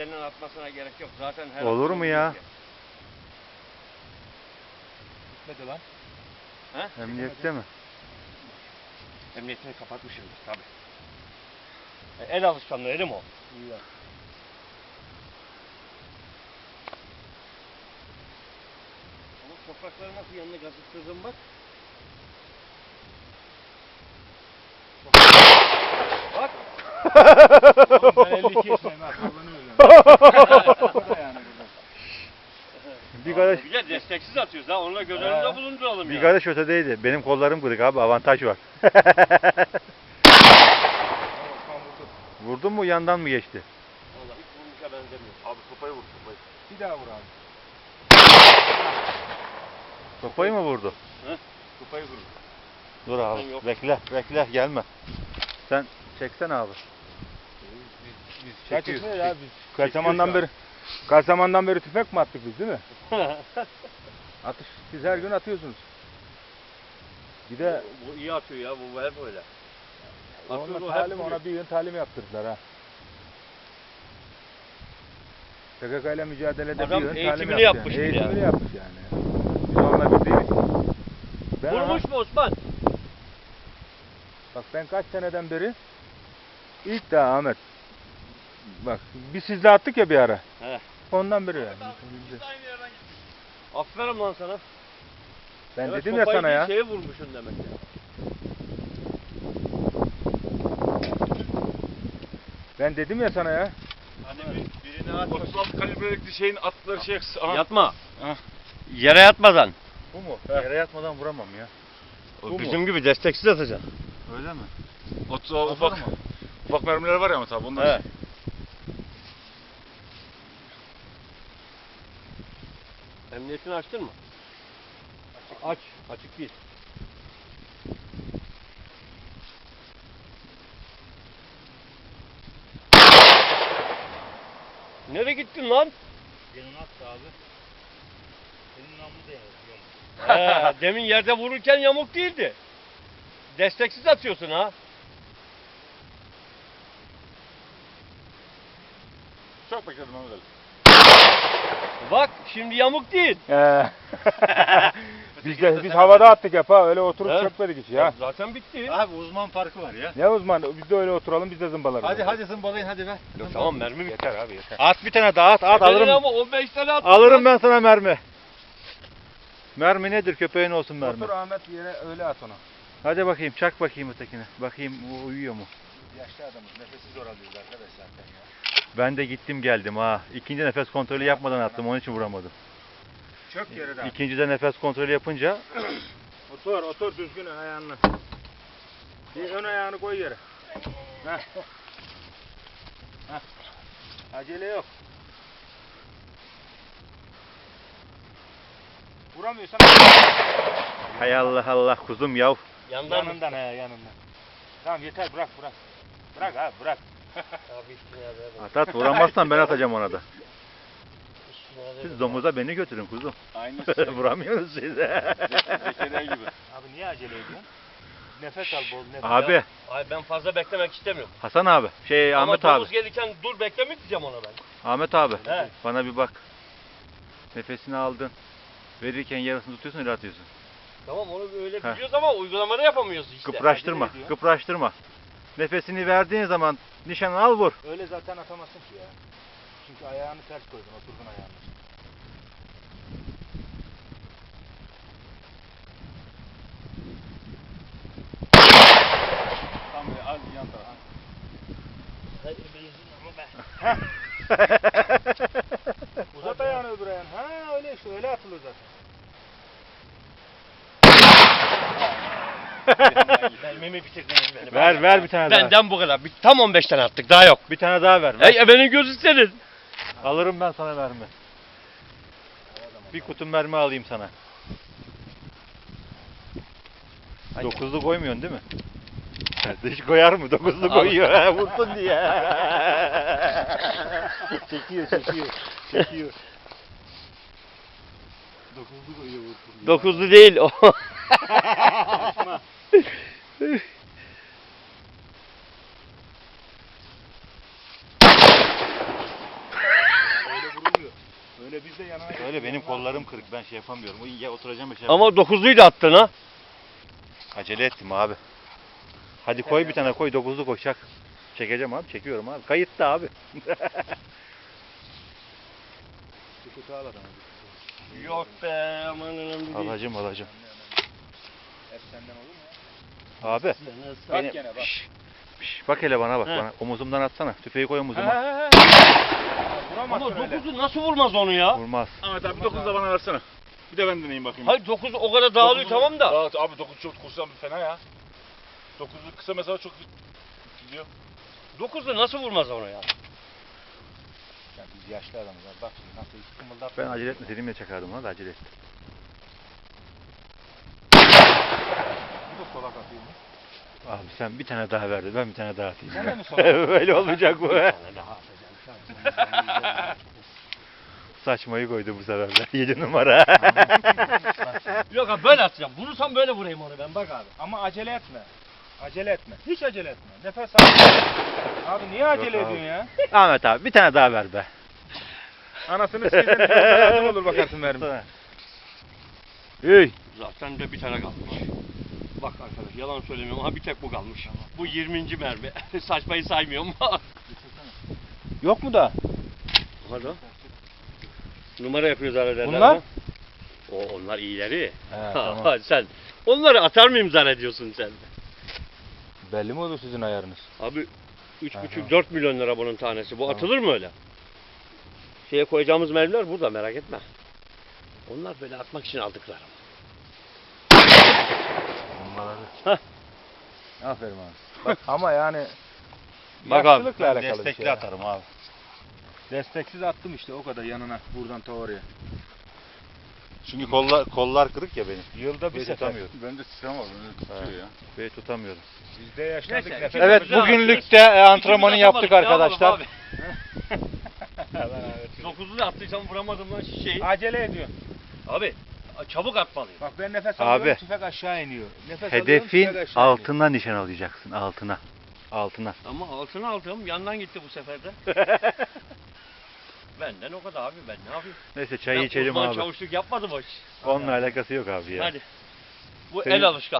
Senin atmasına gerek yok. Zaten her Olur mu ya? Gitmedi lan. Emniyette mi? Emniyetini kapatmışımdır tabi. El alışkanlığı değil mi o? İyi ya. Ama toprakları nasıl yanına gazıttırdım bak. Bak. Ben 52 yaşındayım ha. Bir kardeş, Bir de desteksiz atıyoruz ha. Onunla göz önünde bulunduralım bir ya. kardeş ötedeydi. Benim kollarım kırık abi. Avantaj var. Vurdun mu yandan mı geçti? Vallahi hiç vurmuşa benzemiyor. Abi sopayı vur sopayı. Bir daha vur abi. Sopayı mı vurdu? Sopayı vur. Dur abi. Yok. Bekle, bekle gelme. Sen çeksen abi. Biz Çekiyor, çekiyor ya biz. Kaç çekiyor zamandan şu beri kaç zamandan beri tüfek mi attık biz değil mi? Atış siz her gün atıyorsunuz. Bir de bu, bu iyi atıyor ya. Bu hep öyle. Atıyor, o ona hep talim vuruyor. ona bir gün talim yaptırdılar ha. PKK ile mücadelede Adam bir gün talim eğitimini yaptı yapmış yani. de Eğitimini ya. yapmış yani. Biz onunla bir değiliz. Ben Vurmuş mu Osman? Bak ben kaç seneden beri ilk daha Ahmet. Bak biz sizle attık ya bir ara. He. Ondan beri yani. Aferin lan sana. Ben Evet, dedim ya sopayı sana bir ya. şeye vurmuşsun demek ya. Ben dedim ya sana ya. Hani bir, birine at. 36 kalibrelikli şeyin atları şey. Aha. Yatma. Ha. Yere yatmadan. Bu mu? Yere yatmadan vuramam ya. Bu O mu? bizim gibi desteksiz atacaksın. Öyle mi? Ot, o, ufak, ufak mermiler var ya ama tabi onlar. He. Emniyetini açtın mı? Aç. Açık değil. Nereye gittin lan? Yanına attı abi. Senin namlu da yanıyor. He, demin yerde vururken yamuk değildi. Desteksiz atıyorsun ha. Çok bekledim Mehmet Ali. Bak şimdi yamuk değil. Ee, biz de biz havada attık hep ha öyle oturup He? çökmedik hiç ya. Zaten bitti. Abi uzman farkı var ya. Ne uzman biz de öyle oturalım biz de zımbalarız. Hadi hadi zımbalayın hadi ver. Yok, tamam mermi bitti. Yeter abi yeter. At bir tane daha at at Benim alırım. ama 15 tane attım. Alırım ben sana mermi. Mermi nedir köpeğin olsun mermi. Otur Ahmet yere öyle at onu. Hadi bakayım çak bakayım ötekine. Bakayım uyuyor mu? Yaşlı adamız nefesi zor alıyoruz arkadaşlar ya. Ben de gittim geldim ha. İkinci nefes kontrolü yapmadan attım onun için vuramadım. Çök yere de. İkinci de nefes kontrolü yapınca Otur otur düzgün ayağını. Bir ön ayağını koy yere. Heh. Heh. Acele yok. Vuramıyorsan hay Allah Allah kuzum yav. Yandan mı? yanından he yanından. Tamam yeter bırak bırak. Bırak abi bırak. At at vuramazsan ben atacağım ona da. Siz domuza beni götürün kuzum. Aynı şey. Vuramıyorsunuz siz. Zekeriya gibi. Abi niye acele ediyorsun? Nefes al bol nefes. abi Ay ben fazla beklemek istemiyorum. Hasan abi şey Ama Ahmet abi. domuz gelirken dur beklemek diyeceğim ona ben. Ahmet abi He. bana bir bak. Nefesini aldın. Verirken yarısını tutuyorsun öyle atıyorsun. Tamam onu öyle He. biliyoruz ama uygulamada yapamıyoruz işte. Kıpraştırma. Kıpraştırma. Nefesini verdiğin zaman nişanı al vur. Öyle zaten atamazsın ki ya. Çünkü ayağını ters koydun, oturdun ayağını. Tam böyle az yan tarafa. Hadi birinizin ama be. Uzat ayağını öbür ayağını. Ha öyle işte öyle atılır zaten. Mermimi bitirdiniz beni. ver ver bir tane daha. Benden bu kadar. Bir- Tam 15 tane attık daha yok. Bir tane daha ver. ver. Hey beni gözükseniz. Alırım ben sana mermi. Bir kutu mermi alayım sana. Dokuzlu koymuyorsun değil mi? Hiç koyar mı? Dokuzlu Al. koyuyor. ha, Vursun diye. çekiyor, çekiyor. Çekiyor. Dokuzlu koyuyor vursun diye. Dokuzlu değil o. de biz de yanına Öyle benim kollarım kırık ben şey yapamıyorum. O ya oturacağım ya şey Ama dokuzluyu da attın ha. Acele ettim abi. Hadi koy bir tane koy dokuzlu koy çak. Çekeceğim abi çekiyorum abi. Kayıtta abi. Kutu al adamı. Yok be aman önemli değil. Alacağım alacağım. Hep senden olur mu? Abi. Bak gene bak. Şş, şş, bak hele bana bak He. bana. Omuzumdan atsana. Tüfeği koy omuzuma. Ha, Ama Vuramazsın öyle. dokuzu nasıl vurmaz onu ya? Vurmaz. Ahmet abi 9 da bana versene. Bir de ben deneyeyim bakayım. Hayır dokuz o kadar dağılıyor Dokuzu- tamam da. Dağıt- abi 9 çok kursan fena ya. 9'lu kısa mesafe çok gidiyor. Dokuzlu nasıl vurmaz onu ya? Ya biz yaşlı adamız abi. Bak şimdi nasıl hiç kımıldat. Ben acele etme dediğimle çakardım ona da acele ettim. Bu da solak atıyormuş. Abi sen bir tane daha verdi ben bir tane daha atayım. Sen de mi solak? Böyle olmayacak bu. Saçmayı koydu bu sefer de. 7 numara. Yok abi böyle atacağım. Vurursam böyle vurayım onu ben bak abi. Ama acele etme. Acele etme. Hiç acele etme. Nefes al. Abi niye acele Yok abi. ediyorsun ya? Ahmet abi bir tane daha ver be. Anasını sikeceğim. Yardım olur bakarsın verim. Hey. Zaten de bir tane kalmış. Bak arkadaş yalan söylemiyorum. Ha bir tek bu kalmış. Bu 20. mermi. Saçmayı saymıyorum. Yok mu da? Hadi. Numara yapıyoruz arada. Bunlar? O onlar iyileri. He, tamam. sen onları atar mıyım zannediyorsun sen? Belli mi olur sizin ayarınız? Abi Aha. 3,5-4 milyon lira bunun tanesi. Bu atılır mı öyle? Şeye koyacağımız mermiler burada merak etme. Onlar böyle atmak için aldıklarım. Aferin abi. Bak ama yani Bak abi yaşlılıkla ben alakalı bir destekli şey. atarım abi. Desteksiz attım işte o kadar yanına buradan ta oraya. Çünkü kollar kollar kırık ya benim. Yılda bir Beni sefer. tutamıyorum. Bende sistem var. Bende tutuyor ya. Beni tutamıyorum. Biz de yaşlandık Neyse, nefes. Evet bugünlük de e, antrenmanı İkimiz yaptık atamadık, ne arkadaşlar. Abi. Dokuzu da attıysam vuramadım lan şeyi. Acele ediyor. Abi çabuk atmalıyım. Bak ben nefes Abi. alıyorum tüfek aşağı iniyor. Nefes alıyorum tüfek Hedefin aşağı iniyor. altına nişan alacaksın altına. Altına. Ama altına aldım yandan gitti bu sefer de. Benden o kadar abi ben ne yapayım? Neyse çayı Ben içelim uzman abi. çavuşluk yapmadım iş. Onunla alakası yok abi ya. Hadi. Bu Senin- el alışkanlığı.